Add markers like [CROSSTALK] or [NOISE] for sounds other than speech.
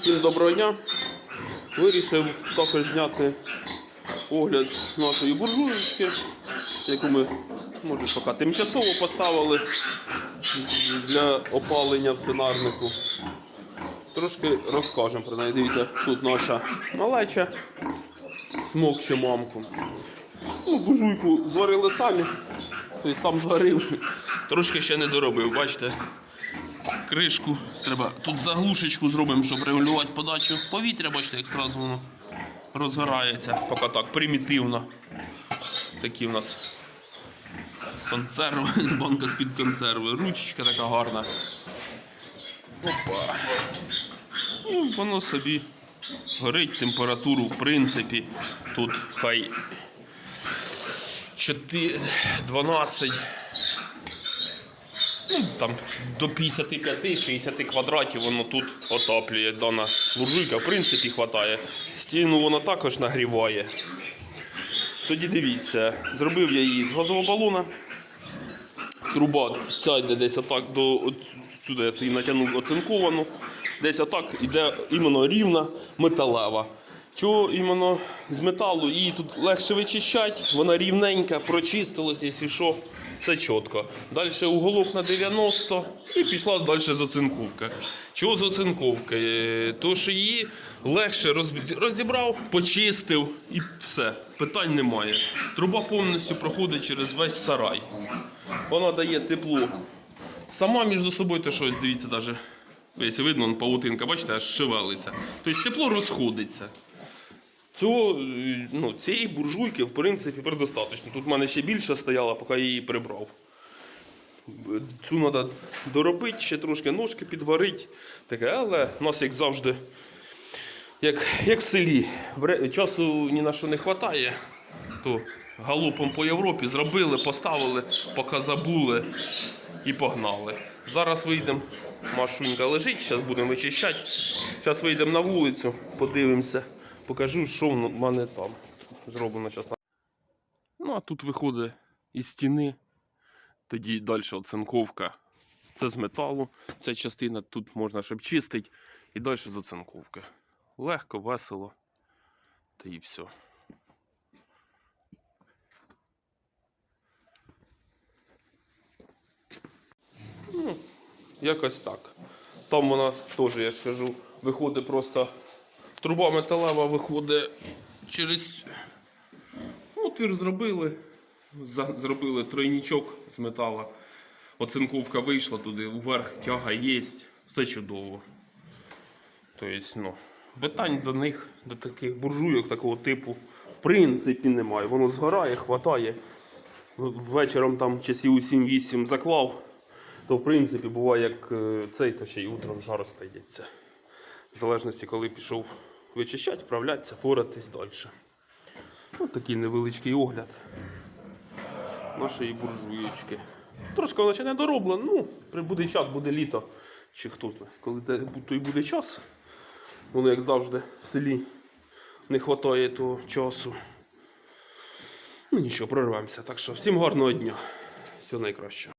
Всім доброго дня. Вирішив також зняти огляд нашої буржуєчки, яку ми може поки тимчасово поставили для опалення в свинарнику. Трошки розкажемо про неї. Дивіться, тут наша малеча смокче мамку. Ну, буржуйку зварили самі, тобто сам зварив. Трошки ще не доробив, бачите кришку. Треба тут заглушечку зробимо, щоб регулювати подачу повітря, бачите, як одразу воно розгорається. Поки так, примітивно. Такі в нас консерви, [LAUGHS] банка з-під консерви, ручечка така гарна. Опа. Ну, воно собі горить температуру, в принципі, тут хай 4, 12 ну, там до 55-60 квадратів воно тут отоплює дана буржуйка, в принципі, хватає. Стіну воно також нагріває. Тоді дивіться, зробив я її з газового балона. Труба ця йде десь отак до сюди я її натягнув оцинковану. Десь отак іде іменно рівна металева. Чого іменно з металу її тут легше вичищати, вона рівненька, прочистилась, якщо що, все чітко. Далі уголок на 90 і пішла далі зацинковка. Чого зацинковка? Е, То, що її легше розібрав, почистив і все. Питань немає. Труба повністю проходить через весь сарай. Вона дає тепло. Сама між собою те щось, дивіться, навіть. Якщо видно, павутинка, бачите, аж шевелиться. Тобто тепло розходиться. Цього, е, ну, цієї буржуйки, в принципі, предостаточно. Тут в мене ще більше стояла, поки я її прибрав. Цю треба доробити, ще трошки ножки підварити. Таке, але в нас, як завжди, як, як в селі, часу ні на що не вистачає, то галопом по Європі зробили, поставили, поки забули і погнали. Зараз вийдемо, машинка лежить, зараз будемо вичищати. Зараз вийдемо на вулицю, подивимося, покажу, що в мене там зроблено зараз. Ну, а тут виходить із стіни, тоді далі оцинковка. Це з металу, ця частина тут можна, щоб чистити, і далі з оцинковки. Легко, весело. Та і все. Ну, якось так. Там вона теж, я ж кажу, виходить просто. Труба металева виходить через. Ну, Отвір зробили. Зробили тройнічок з метала. Оцинковка вийшла туди, вверх тяга є, все чудово. Тобто, ну, питань до них, до таких буржуйок такого типу, в принципі, немає. Воно згорає, хватає. Вечором там часів у 7-8 заклав, то в принципі буває як е, цей, то ще й утром жар стається. В залежності, коли пішов вичищати, вправлятися, поратись далі. Ось такий невеличкий огляд нашої буржуєчки. Трошки вона ще не дороблена, ну, при- буде час, буде літо. Чи хто коли той буде час. Воно, як завжди, в селі не вистачає того часу. Ну нічого, прорвемося. Так що всім гарного дня. Всього найкращого.